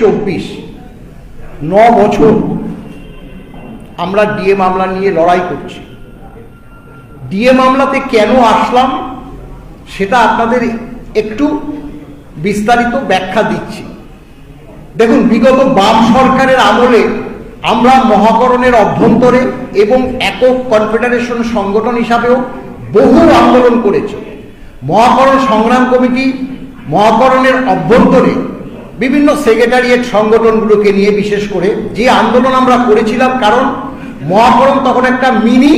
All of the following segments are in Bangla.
চব্বিশ, ন বছর আমরা ডিএ মামলা নিয়ে লড়াই করছি। ডিএ মামলাতে কেন আসলাম সেটা আপনাদের একটু বিস্তারিত ব্যাখ্যা দিচ্ছি। দেখুন, বিগত বাম সরকারের আমলে আমরা মহাকরণের অভ্যন্তরে এবং একক কনফেডারেশন সংগঠন হিসাবেও বহু আন্দোলন করেছি। মহাকরণ সংগ্রাম কমিটি মহাকরণের অভ্যন্তরে বিভিন্ন সেক্রেটারিয়েট সংগঠনগুলোকে নিয়ে বিশেষ করে যে আন্দোলন আমরা করেছিলাম, কারণ মহাকরণ তখন একটা মিনি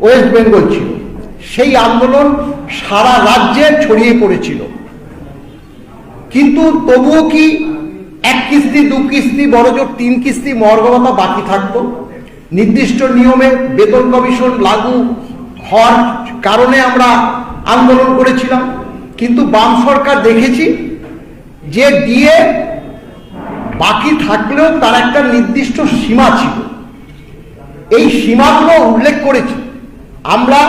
ওয়েস্ট বেঙ্গল ছিল। সেই আন্দোলন সারা রাজ্যে ছড়িয়ে পড়েছিল। কিন্তু তবুও কি এক কিস্তি, দু কিস্তি বড়জোর তিন কিস্তি মর্গবতা বাকি থাকতো? নির্দিষ্ট নিয়মে বেতন কমিশন লাগু হওয়ার কারণে আমরা আন্দোলন করেছিলাম। কিন্তু বাম সরকার দেখেছি যে দিয়ে বাকি থাকলেও তার একটা নির্দিষ্ট সীমা ছিল। এই সীমাগুলো উল্লেখ করেছি। আমরা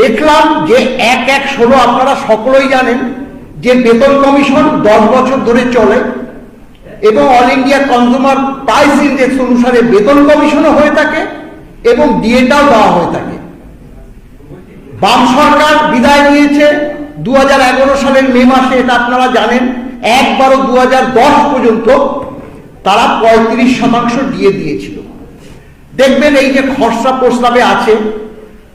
দেখলাম যে এক এক ষোলো আপনারা সকলেই জানেন যে বেতন কমিশন দশ বছর ধরে চলে এবং all India consumer price index অনুসারে বেতন কমিশনও হয়ে থাকে এবং ডিএটাও দেওয়া হয়ে থাকে। বাম সরকার বিদায় নিয়েছে। দু হাজার এগারো সালের মে মাসে, এটা আপনারা জানেন। এক বারো দু পর্যন্ত তারা পঁয়ত্রিশ শতাংশ দিয়ে দিয়েছিল। দেখবেন এই যে খসড়া প্রস্তাবে আছে,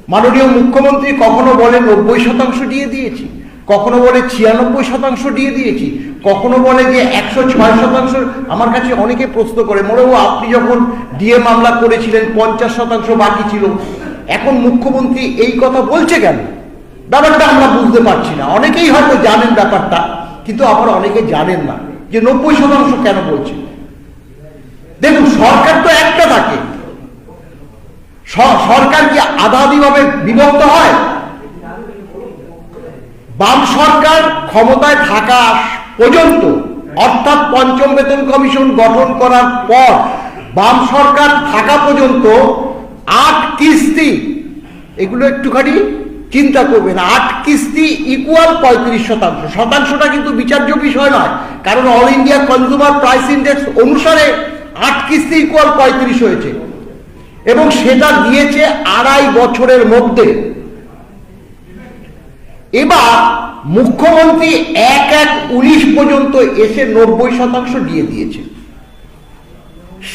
মাননীয় মুখ্যমন্ত্রী কখনো বলে নব্বই শতাংশ দিয়ে দিয়েছি, কখনো বলে ছিয়ানব্বই শতাংশ দিয়ে দিয়েছি, কখনো বলে যে একশো ছয় শতাংশ। আমার কাছে অনেকে প্রশ্ন করে মনে আপনি যখন ডিএ মামলা করেছিলেন, পঞ্চাশ শতাংশ বাকি ছিল, এখন মুখ্যমন্ত্রী এই কথা বলছে কেন? ব্যাপারটা আমরা বুঝতে পারছি না। অনেকেই হয়তো জানেন ব্যাপারটা। কিন্তু আবার অনেকে জানেন না যে নব্বই শতাংশ কেন বলছে? দেখুন, সরকার তো একটা থাকে। সরকার কি আধা আধিভাবে বিভক্ত হয়? বাম সরকার ক্ষমতায় থাকা পর্যন্ত, অর্থাৎ পঞ্চম বেতন কমিশন গঠন করার পর, বাম সরকার থাকা পর্যন্ত আট কিস্তি, এগুলো একটুখানি চিন্তা করবেন আট কিস্তি ইকুয়াল পঁয়ত্রিশ শতাংশ। শতাংশটা কিন্তু বিচার্য বিষয় নয়। কারণ all India consumer price index অনুসারে আট কিস্তি ইকুয়াল পঁয়ত্রিশ হয়েছে। এবং সেটা দিয়েছে আড়াই বছরের মধ্যে। এবার মুখ্যমন্ত্রী এক এক উনিশ পর্যন্ত এসে নব্বই শতাংশ দিয়ে দিয়েছে।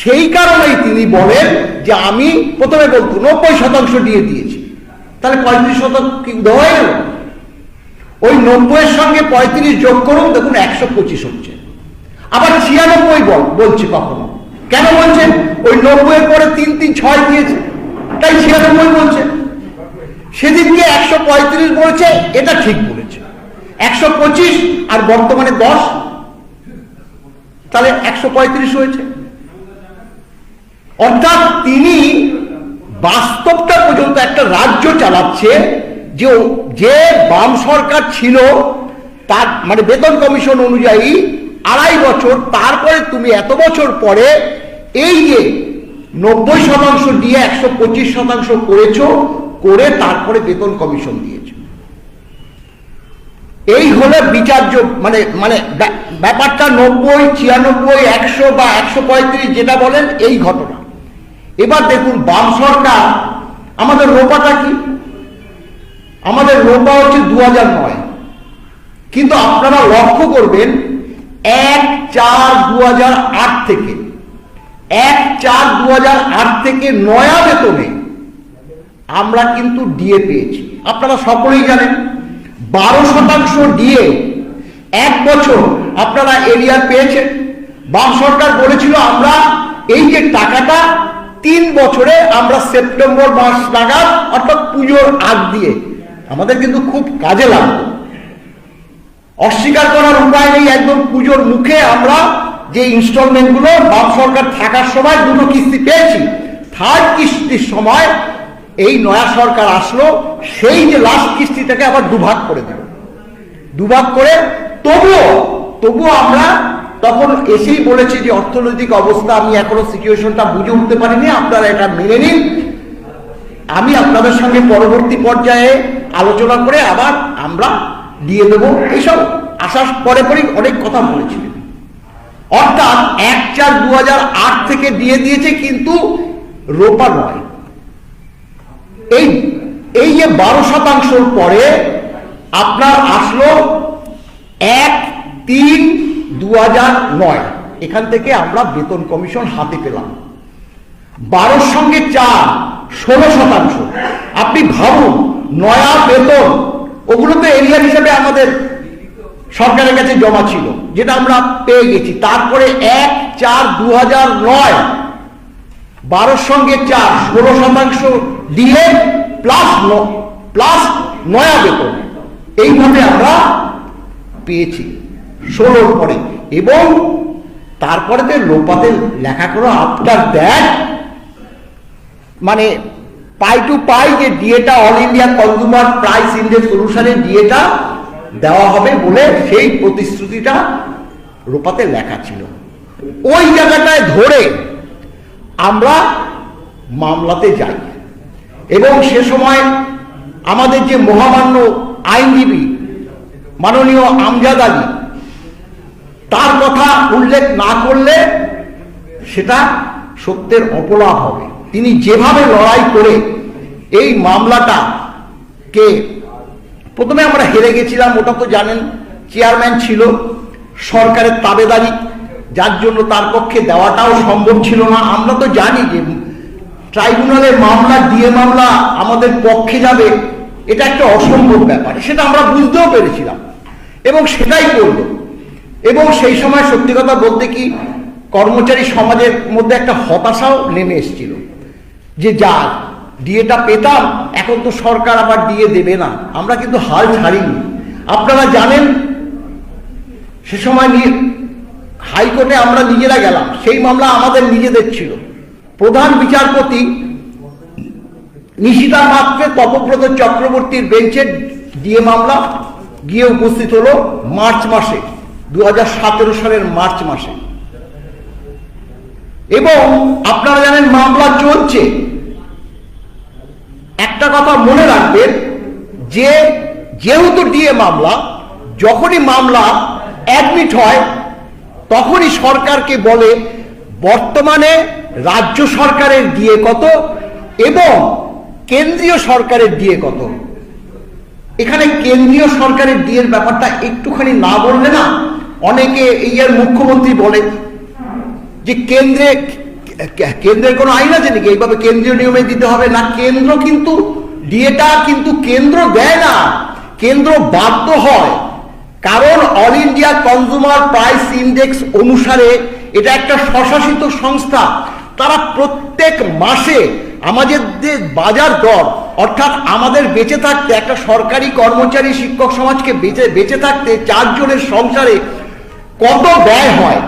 সেই কারণেই তিনি বলেন যে আমি প্রথমে বলতো নব্বই শতাংশ দিয়ে দিয়েছি। তাহলে পঁয়ত্রিশ শতাংশ কি দেওয়া গেল ওই নব্বইয়ের সঙ্গে পঁয়ত্রিশ যোগ করুন, দেখুন একশো পঁচিশ হচ্ছে। আবার ছিয়ানব্বই বল, বলছে কখনো। কেন বলছেন ওই নব্বইয়ের পরে তিন তিন ছয় দিয়েছে। তাই ছিয়ানব্বই বলছে। সেদিনকে একশো পঁয়ত্রিশ বলেছে, এটা ঠিক বলেছে। একশো পঁচিশ আর বর্তমানে দশ, তাহলে একশো পঁয়ত্রিশ হয়েছে। অর্থাৎ তিনি বাস্তবটা পর্যন্ত একটা রাজ্য চালাচ্ছে, যে যে বাম সরকার ছিল, তার মানে বেতন কমিশন অনুযায়ী আড়াই বছর, তারপরে তুমি এত বছর পরে এই যে নব্বই শতাংশ দিয়ে একশো পঁচিশ শতাংশ করেছ, করে তারপরে বেতন কমিশন দিয়েছ। এই হলো বিচার্য মানে মানে ব্যা- ব্যাপারটা নব্বই, ছিয়ানব্বই, একশো বা একশো পঁয়ত্রিশ, যেটা বলেন, এই ঘটনা। এবার দেখুন, বাম সরকার, আমাদের রোপাটা কি? আমাদের রোপা হচ্ছে দু নয়। কিন্তু আপনারা লক্ষ্য করবেন, এক চার দু থেকে, এক চার দু থেকে নয়া বেতনে আমরা কিন্তু ডিএ পেয়েছি। আপনারা সকলেই জানেন, বারো শতাংশ ডিএ এক বছর আপনারা এরিয়া পেয়েছেন। বাম সরকার বলেছিল, আমরা এই যে টাকাটা তিন বছরে আমরা সেপ্টেম্বর মাস নাগাদ, অর্থাৎ পুজোর আগ দিয়ে, আমাদের কিন্তু খুব কাজে লাগবে অস্বীকার করার উপায় নেই, একদম পুজোর মুখে আমরা যে ইনস্টলমেন্টগুলো বাম সরকার থাকার সময় দুটো কিস্তি পেয়েছি। থার্ড কিস্তির সময় এই নয়া সরকার আসলো, সেই যে লাস্ট কিস্তিটাকে আবার দুভাগ করে দিল। দুভাগ করে তবুও তবুও আমরা তখন এসেই বলেছি যে অর্থনৈতিক অবস্থা, আমি এখনও সিচুয়েশনটা বুঝে উঠতে পারিনি, আপনারা এটা মেনে নিন। আমি আপনাদের সঙ্গে পরবর্তী পর্যায়ে আলোচনা করে আবার আমরা দিয়ে দেবো এইসব আসার পরে পরেই অনেক কথা বলেছিলেন। অর্থাৎ এক চার দু থেকে দিয়ে দিয়েছে, কিন্তু রোপা নয়। এই এই যে বারো শতাংশর পরে আপনার আসলো এক, তিন দু নয়। এখান থেকে আমরা বেতন কমিশন হাতে পেলাম। বারোর সঙ্গে চার, ষোলো শতাংশ। আপনি ভাবুন, নয়া বেতন ওগুলো তো এরিয়া হিসেবে আমাদের সরকারের কাছে জমা ছিল, যেটা আমরা পেয়ে গেছি। তারপরে এক, চার দু নয়। বারোর সঙ্গে চার, ষোলো শতাংশ দিয়ে প্লাস প্লাস নয়া বেতন। এইভাবে আমরা পেয়েছি। ষোলোর পরে। এবং তারপরে তো লোপাতে লেখা করো আফটার দ্যাট মানে পাই টু পাই যে ডিএটা all India consumer price index অনুসারে ডিএটা দেওয়া হবে বলে সেই প্রতিশ্রুতিটা রূপাতে লেখা ছিল। ওই জায়গাটায় ধরে আমরা মামলাতে যাই। এবং সে সময় আমাদের যে মহামান্য আইনজীবী মাননীয় আমজাদ আলী তার কথা উল্লেখ না করলে সেটা সত্যের অপলাপ হবে। তিনি যেভাবে লড়াই করে এই মামলাটা কে প্রথমে আমরা হেরে গেছিলাম, ওটা তো জানেন, চেয়ারম্যান ছিল, সরকারের তাবেদারি, যার জন্য তার পক্ষে দেওয়াটাও সম্ভব ছিল না। আমরা তো জানি যে ট্রাইব্যুনালের মামলা দিয়ে মামলা আমাদের পক্ষে যাবে, এটা একটা অসম্ভব ব্যাপার। সেটা আমরা বুঝতেও পেরেছিলাম। এবং সেটাই করল। এবং সেই সময় সত্যি কথা বলতে কি, কর্মচারী সমাজের মধ্যে একটা হতাশাও নেমে এসেছিল যে যা, ডিএটা পেতাম, এখন তো সরকার আবার ডিএ দেবে না। আমরা কিন্তু হাল ছাড়িনি। আপনারা জানেন, সে সময় নিয়ে হাইকোর্টে আমরা নিজেরা গেলাম, সেই মামলা আমাদের নিজেদের ছিল। প্রধান বিচারপতি নিশিতা মাত্রে তপব্রত চক্রবর্তীর বেঞ্চে ডিএ মামলা গিয়ে উপস্থিত হলো মার্চ মাসে। দু হাজার সতেরো সালের মার্চ মাসে। এবং আপনারা জানেন মামলা চলছে। একটা কথা মনে রাখবেন, যে যেহেতু ডিএ মামলা, যখনই মামলা অ্যাডমিট হয়, তখনই সরকারকে বলে বর্তমানে রাজ্য সরকারের দিয়ে কত এবং কেন্দ্রীয় সরকারের দিয়ে কত। এখানে কেন্দ্রীয় সরকারের ডিএর ব্যাপারটা একটুখানি না বললে না অনেকে এই আর মুখ্যমন্ত্রী বলে যে কেন্দ্রে কেন্দ্রের কোনো আইন আছে নাকি? এইভাবে কেন্দ্রীয় নিয়মে দিতে হবে না। কেন্দ্র কিন্তু, ডিএটা কিন্তু কেন্দ্র দেয় না। কেন্দ্র বাধ্য হয়। কারণ all India consumer price index অনুসারে এটা একটা স্বশাসিত সংস্থা। তারা প্রত্যেক মাসে আমাদের যে বাজার দর, অর্থাৎ আমাদের বেঁচে থাকতে, একটা সরকারি কর্মচারী শিক্ষক সমাজকে বেঁচে বেঁচে থাকতে চারজনের সংসারে কত ব্যয় হয়?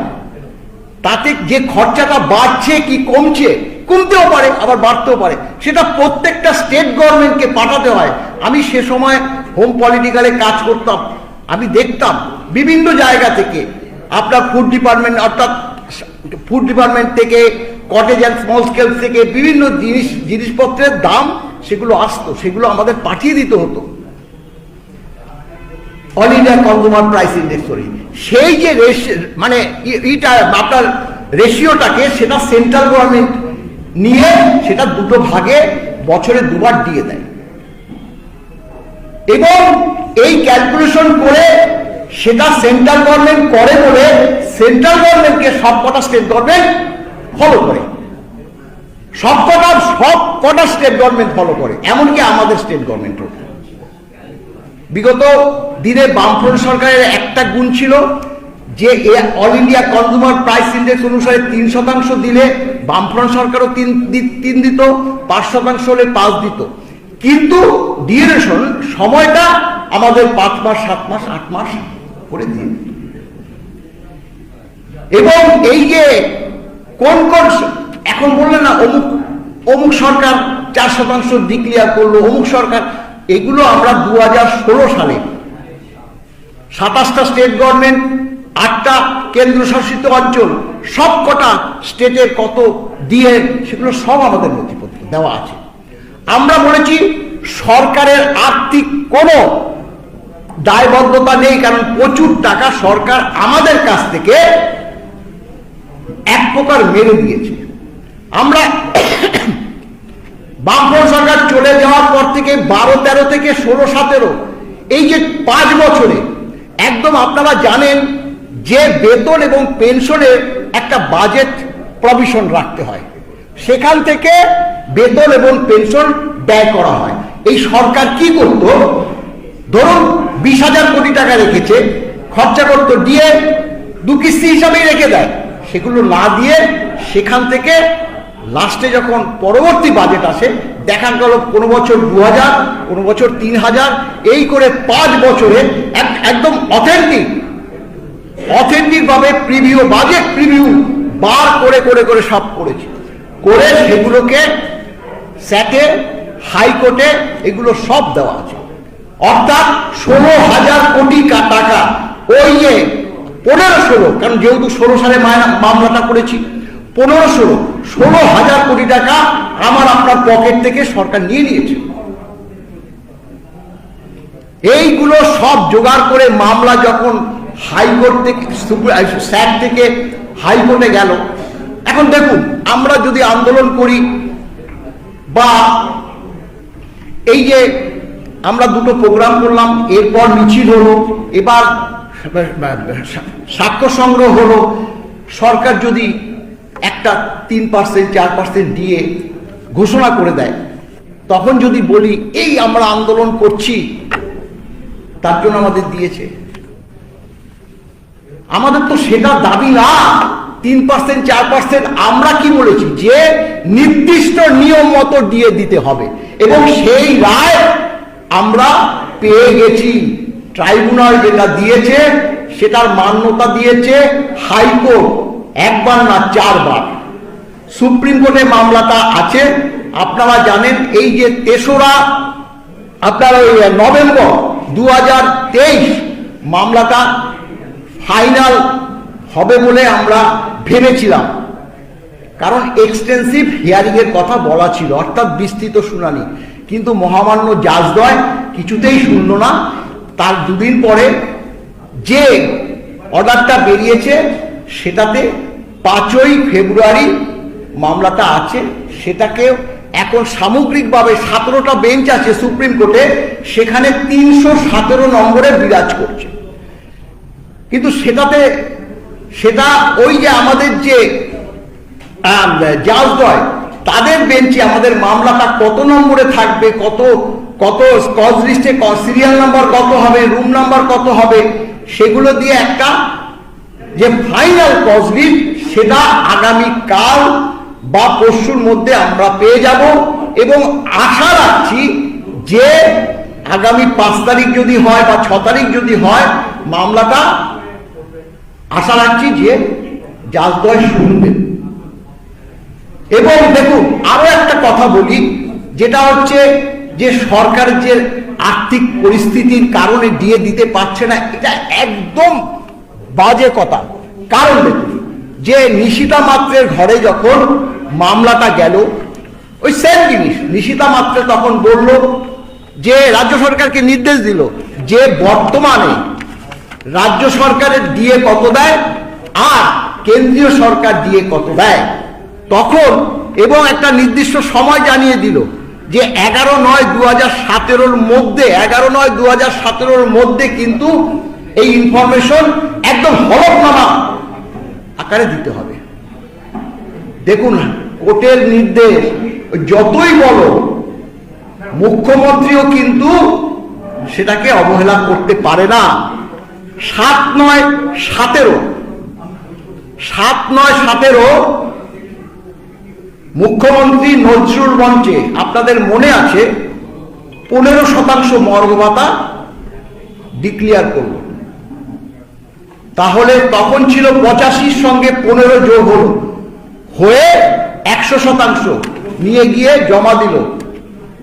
তাতে যে খরচাটা বাড়ছে, কি কমছে, কমতেও পারে, আবার বাড়তেও পারে। সেটা প্রত্যেকটা স্টেট গভর্নমেন্টকে পাঠাতে হয়। আমি সে সময় হোম পলিটিক্যালে কাজ করতাম। আমি দেখতাম বিভিন্ন জায়গা থেকে আপনার ফুড ডিপার্টমেন্ট অর্থাৎ ফুড ডিপার্টমেন্ট থেকে কটেজ অ্যান্ড স্মল স্কেল থেকে বিভিন্ন জিনিস, জিনিসপত্রের দাম সেগুলো আসতো, সেগুলো আমাদের পাঠিয়ে দিতে হতো। All India consumer price index করি। সেই যে মানে ইটা আপনার রেশিওটাকে সেটা সেন্ট্রাল গভর্নমেন্ট নিয়ে সেটা দুটো ভাগে বছরে দুবার দিয়ে দেয়। এবং এই ক্যালকুলেশন করে সেটা সেন্ট্রাল গভর্নমেন্ট করে বলে সেন্ট্রাল গভর্নমেন্টকে সব কটা স্টেট গভর্নমেন্ট ফলো করে। সব কটা সব কটা স্টেট গভর্নমেন্ট ফলো করে। এমনকি আমাদের স্টেট গভর্নমেন্টও বিগত দিনে বামফ্রন্ট সরকারের একটা গুণ ছিল যে all India consumer price index অনুসারে তিন শতাংশ দিলে বামফ্রন্ট সরকারও তিন তিন দিত, পাঁচ শতাংশ হলে পাঁচ দিত। কিন্তু ডিউরেশন সময়টা আমাদের পাঁচ মাস, সাত মাস, আট মাস করে দিয়ে। এবং এই যে কোন কোন এখন বললেন না, অমুক অমুক সরকার চার শতাংশ ডিক্লিয়ার করল, অমুক সরকার এগুলো আমরা দু হাজার ষোলো সালে সাতাশটা স্টেট গভর্নমেন্ট আটটা কেন্দ্রশাসিত অঞ্চল সব কটা স্টেটের কত দিয়ে সেগুলো সব আমাদের নথিপত্র দেওয়া আছে। আমরা বলেছি সরকারের আর্থিক কোনো দায়বদ্ধতা নেই, কারণ প্রচুর টাকা সরকার আমাদের কাছ থেকে এক প্রকার মেরে দিয়েছে। আমরা বামফ্রন্ট সরকার চলে যাওয়ার পর থেকে বারো, তেরো থেকে ষোলো, সতেরো, এই যে পাঁচ বছরে, একদম আপনারা জানেন যে বেতন এবং পেনশনের একটা বাজেট প্রভিশন রাখতে হয়। সেখান থেকে বেতন এবং পেনশন ব্যয় করা হয়। এই সরকার কি করত? ধরুন বিশ হাজার কোটি টাকা রেখেছে, খরচা করতো, দিয়ে দু কিস্তি হিসাবেই রেখে দেয়। সেগুলো না দিয়ে সেখান থেকে লাস্টে যখন পরবর্তী বাজেট আসে দেখা গেল কোনো বছর দু হাজার কোনো বছর তিন হাজার এই করে পাঁচ বছরে এক- একদম অথেন্টিক অথেন্টিক ভাবে প্রিভিউ বাজেট প্রিভিউ বার করে করে করে সব করেছে। করে সেগুলোকে স্যাটে হাইকোর্টে এগুলো সব দেওয়া আছে। অর্থাৎ ষোলো হাজার কোটি টাকা। ওই পনেরো ষোলো, কারণ যেহেতু ষোলো সালে মামলাটা করেছি পনেরো ষোলো ষোলো হাজার কোটি টাকা আমার আপনার পকেট থেকে সরকার নিয়ে নিয়েছে। এইগুলো সব জোগাড় করে মামলা যখন হাইকোর্ট থেকে স্যাট থেকে হাইকোর্টে গেল। এখন দেখুন, আমরা যদি আন্দোলন করি বা এই যে আমরা দুটো প্রোগ্রাম করলাম, এরপর মিছিল হলো, এবার সাক্ষ্য সংগ্রহ হলো, সরকার যদি একটা তিন পার্সেন্ট চার পার্সেন্ট দিয়ে ঘোষণা করে দেয়। তখন যদি বলি, এই আমরা আন্দোলন করছি, তার জন্য আমাদের দিয়েছে। আমাদের তো সেটা দাবি না। তিন পার্সেন্ট চার পার্সেন্ট আমরা কি বলেছি? যে নির্দিষ্ট নিয়ম মতো দিয়ে দিতে হবে। এবং সেই রায় আমরা পেয়ে গেছি। ট্রাইব্যুনাল যেটা দিয়েছে, সেটার মান্যতা দিয়েছে হাইকোর্ট। একবার না চারবার। সুপ্রিম কোর্টে মামলাটা আছে। আপনারা জানেন, এই যে তেসরা, আপনার ওই নভেম্বর দু হাজার তেইশ মামলাটা ফাইনাল হবে বলে আমরা ভেবেছিলাম। কারণ এক্সটেন্সিভ হিয়ারিং এর কথা বলা ছিল, অর্থাৎ বিস্তৃত শুনানি। কিন্তু মহামান্য জাজদয় কিছুতেই শুনল না। তার দুদিন পরে যে অর্ডারটা বেরিয়েছে সেটাতে পাঁচই ফেব্রুয়ারি মামলাটা আছে, সেটাকে এখন সামগ্রিকভাবে সতেরোটা বেঞ্চ আছে সুপ্রিম কোর্টে, সেখানে তিনশো সতেরো নম্বরে বিরাজ করছে। কিন্তু সেটাতে, সেটা ওই যে আমাদের যে জাজদয় তাদের বেঞ্চে আমাদের মামলাটা কত নম্বরে থাকবে, কত কত কজ লিস্টে সিরিয়াল নাম্বার কত হবে রুম নাম্বার কত হবে, সেগুলো দিয়ে একটা যে ফাইনাল লিস্ট সেটা আগামী কাল বা পরশুর মধ্যে আমরা পেয়ে যাব। এবং আশা রাখছি যে আগামী পাঁচ তারিখ যদি হয় বা ছ তারিখ যদি হয়, মামলাটা আশা রাখছি যে জাজদয় শুনবেন এবং দেখুন, আরও একটা কথা বলি, যেটা হচ্ছে যে সরকারের যে আর্থিক পরিস্থিতির কারণে দিয়ে দিতে পারছে না, এটা একদম বাজে কথা। কারণ যে নিশিতা মাত্রের ঘরে যখন মামলাটা গেল, ওই সেম জিনিস, নিশিতা মাত্র তখন বলল যে রাজ্য সরকারকে নির্দেশ দিল যে বর্তমানে রাজ্য সরকারের দিয়ে কত দেয় আর কেন্দ্রীয় সরকার দিয়ে কত দেয়। তখন এবং একটা নির্দিষ্ট সময় জানিয়ে দিল যে এগারো নয় দু হাজার সতেরোর মধ্যে, এগারো নয় দু হাজার সতেরোর মধ্যে কিন্তু এই ইনফরমেশন একদম হলফনামা আকারে দিতে হবে। দেখুন, কোর্টের নির্দেশ, যতই বলো, মুখ্যমন্ত্রীও কিন্তু সেটাকে অবহেলা করতে পারে না। সাত নয় সতেরো সাত নয় সতেরো মুখ্যমন্ত্রী নজরুল মঞ্চে আপনাদের মনে আছে, পনেরো শতাংশ মর্গ ভাতা ডিক্লিয়ার করল। তাহলে তখন ছিল পঁচাশির সঙ্গে পনেরো যোগ হলো। হয়ে একশো শতাংশ। নিয়ে গিয়ে জমা দিল।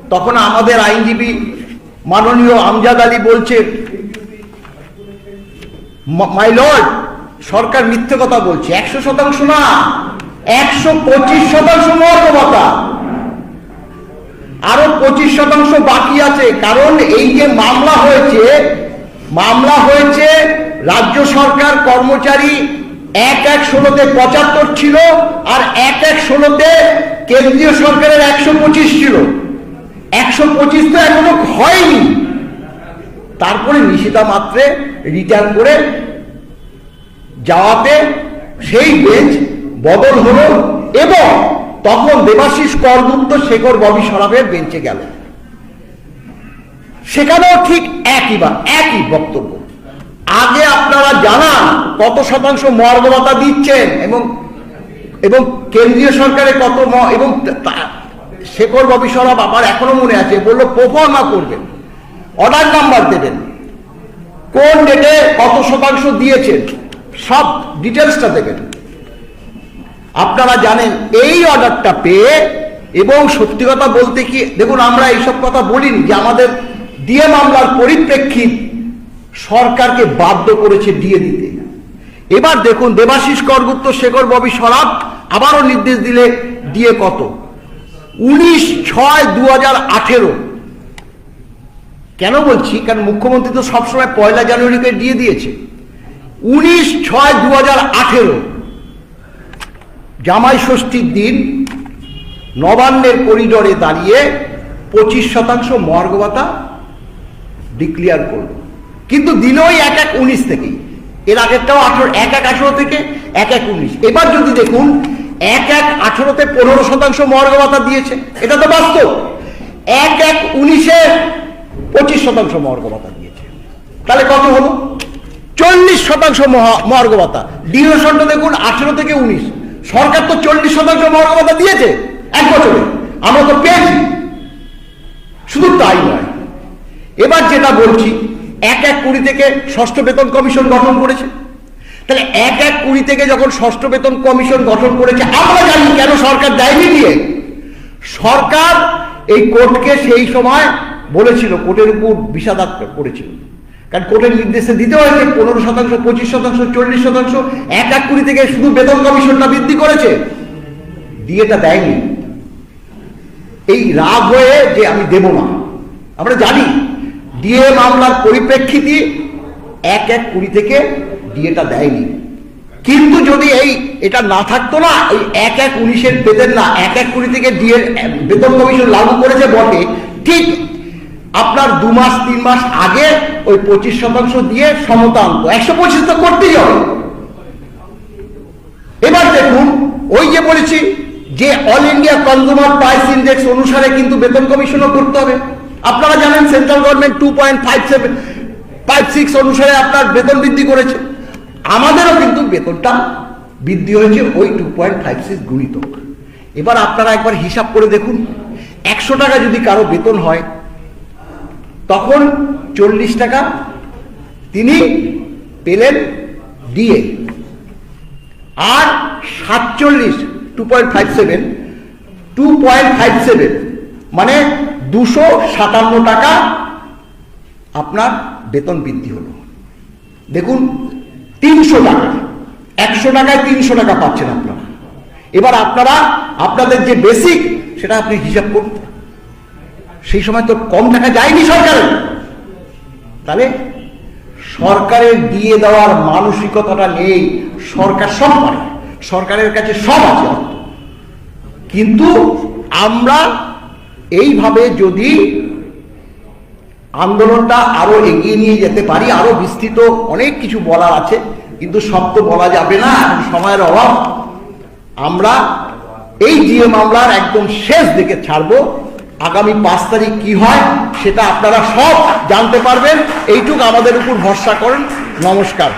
তখন আমাদের আইনজীবী মাননীয় আমজাদ আলী বলছে মাই লর্ড, সরকার মিথ্যে কথা বলছে। একশো শতাংশ না, একশো পঁচিশ শতাংশ মর্মতা আরও পঁচিশ শতাংশ বাকি আছে। কারণ এই যে মামলা হয়েছে মামলা হয়েছে রাজ্য সরকার কর্মচারী এক এক ষোলোতে পঁচাত্তর ছিল আর এক এক ষোলোতে কেন্দ্রীয় সরকারের একশো পঁচিশ ছিল। একশো পঁচিশ তো এখনও হয়নি। তারপরে নিশিতা মাত্রে রিটার্ন করে যাওয়াতে সেই বেঞ্চ বদল হলো এবং তখন দেবাশিস করমুক্ত শেখর ববি সরাফের বেঞ্চে গেল। সেখানেও ঠিক একই বা একই বক্তব্য। আগে আপনারা জানান কত শতাংশ মর্গবতা দিচ্ছেন এবং এবং কেন্দ্রীয় সরকারের কত এবং শেখর ববি সরাফ আমার এখনও মনে আছে, বলল প্রফর্মা করবেন অর্ডার নাম্বার দেবেন, কোন ডেটে কত শতাংশ দিয়েছেন, সব ডিটেলসটা দেবেন। আপনারা জানেন, এই অর্ডারটা পেয়ে, এবং সত্যি কথা বলতে কি, দেখুন, আমরা এইসব কথা বলিনি যে আমাদের দিয়ে মামলার পরিপ্রেক্ষিত সরকারকে বাধ্য করেছে দিয়ে দিতে। এবার দেখুন, দেবাশিস করগুপ্ত, শেখর ববি সরাব আবারও নির্দেশ দিলে দিয়ে কত? উনিশ ছয় দু হাজার আঠেরো। কেন বলছি? কারণ মুখ্যমন্ত্রী তো সবসময় পয়লা জানুয়ারিকে দিয়ে দিয়েছে। উনিশ ছয় দু হাজার আঠেরো। জামাই ষষ্ঠীর দিন নবান্নের করিডোরে দাঁড়িয়ে পঁচিশ শতাংশ মর্গবাতা ডিক্লিয়ার করল। কিন্তু দিল ওই এক এক উনিশ থেকেই। এর আগেরটাও আঠারো, এক এক আঠারো থেকে এক এক উনিশ। এবার যদি দেখুন, এক এক আঠারোতে পনেরো শতাংশ মর্গবাতা দিয়েছে। এটা তো বাস্তব। এক এক উনিশে পঁচিশ শতাংশ মর্গবাতা দিয়েছে। তাহলে কত হলো? চল্লিশ শতাংশ মর্গবাতা ডিউরেশনটা দেখুন, আঠেরো থেকে উনিশ। সরকার তো চল্লিশ শতাংশ মর্গবাতা দিয়েছে এক বছরে। আমরা তো পেয়েছি। শুধু তাই নয়। এবার যেটা বলছি এক এক কুড়ি থেকে ষষ্ঠ বেতন কমিশন গঠন করেছে। তাহলে এক এক কুড়ি থেকে যখন ষষ্ঠ বেতন কমিশন গঠন করেছে, আমরা জানি কেন সরকার দেয়নি দিয়ে। সরকার এই কোর্টকে সেই সময় বলেছিল, কোর্টের উপর বিষাদাত্মক করেছিল। কারণ কোর্টের নির্দেশে দিতে হয়েছে, পনেরো শতাংশ, পঁচিশ শতাংশ, চল্লিশ শতাংশ, এক এক কুড়ি থেকে শুধু বেতন কমিশনটা বৃদ্ধি করেছে। দিয়েটা দেয়নি। এই রাগ হয়ে যে আমি দেব না। আমরা জানি ডিএ মামলার পরিপ্রেক্ষিতে এক এক কুড়ি থেকে ডিএটা দেয়নি। কিন্তু যদি এই এটা না থাকতো না, এই এক এক উনিশের বেতন না এক এক কুড়ি থেকে ডিএ বেতন কমিশন লাগু করেছে বটে, ঠিক আপনার দু মাস, তিন মাস আগে ওই পঁচিশ শতাংশ দিয়ে সমতা আনতো। একশো পঁচিশ তো করতেই হবে। এবার দেখুন, ওই যে বলেছি যে all India consumer price index অনুসারে কিন্তু বেতন কমিশনও করতে হবে। আপনারা জানেন central government two point five seven five six অনুসারে আপনার বেতন বৃদ্ধি করেছে। আমাদেরও কিন্তু বেতনটা বৃদ্ধি হয়েছে, ওই টু পয়েন্ট ফাইভ সিক্স গুণিতক এবার আপনারা একবার হিসাব করে দেখুন, একশো টাকা যদি কারও বেতন হয়, তখন চল্লিশ টাকা তিনি পেলেন দিয়ে আর সাতচল্লিশ two point five seven two point five seven মানে দুশো সাতান্ন টাকা আপনার বেতন বৃদ্ধি হলো। দেখুন, তিনশো টাকা, একশো টাকায় তিনশো টাকা পাচ্ছেন আপনারা। এবার আপনারা, আপনাদের যে বেসিক সেটা আপনি হিসাব করুন। সেই সময় তো কম টাকা যায়নি সরকারের। তাহলে সরকারের দিয়ে দেওয়ার মানসিকতাটা নেই, সরকার সব পারে। সরকারের কাছে সব আছে। কিন্তু আমরা এইভাবে যদি আন্দোলনটা আরও এগিয়ে নিয়ে যেতে পারি, আরও বিস্তৃত অনেক কিছু বলার আছে, কিন্তু সব তো বলা যাবে না, এখন সময়ের অভাব। আমরা এই জিএ মামলার একদম শেষ দিকে ছাড়বো। আগামী পাঁচ তারিখ কি হয়, সেটা আপনারা সব জানতে পারবেন। এইটুক আমাদের উপর ভরসা করেন। নমস্কার।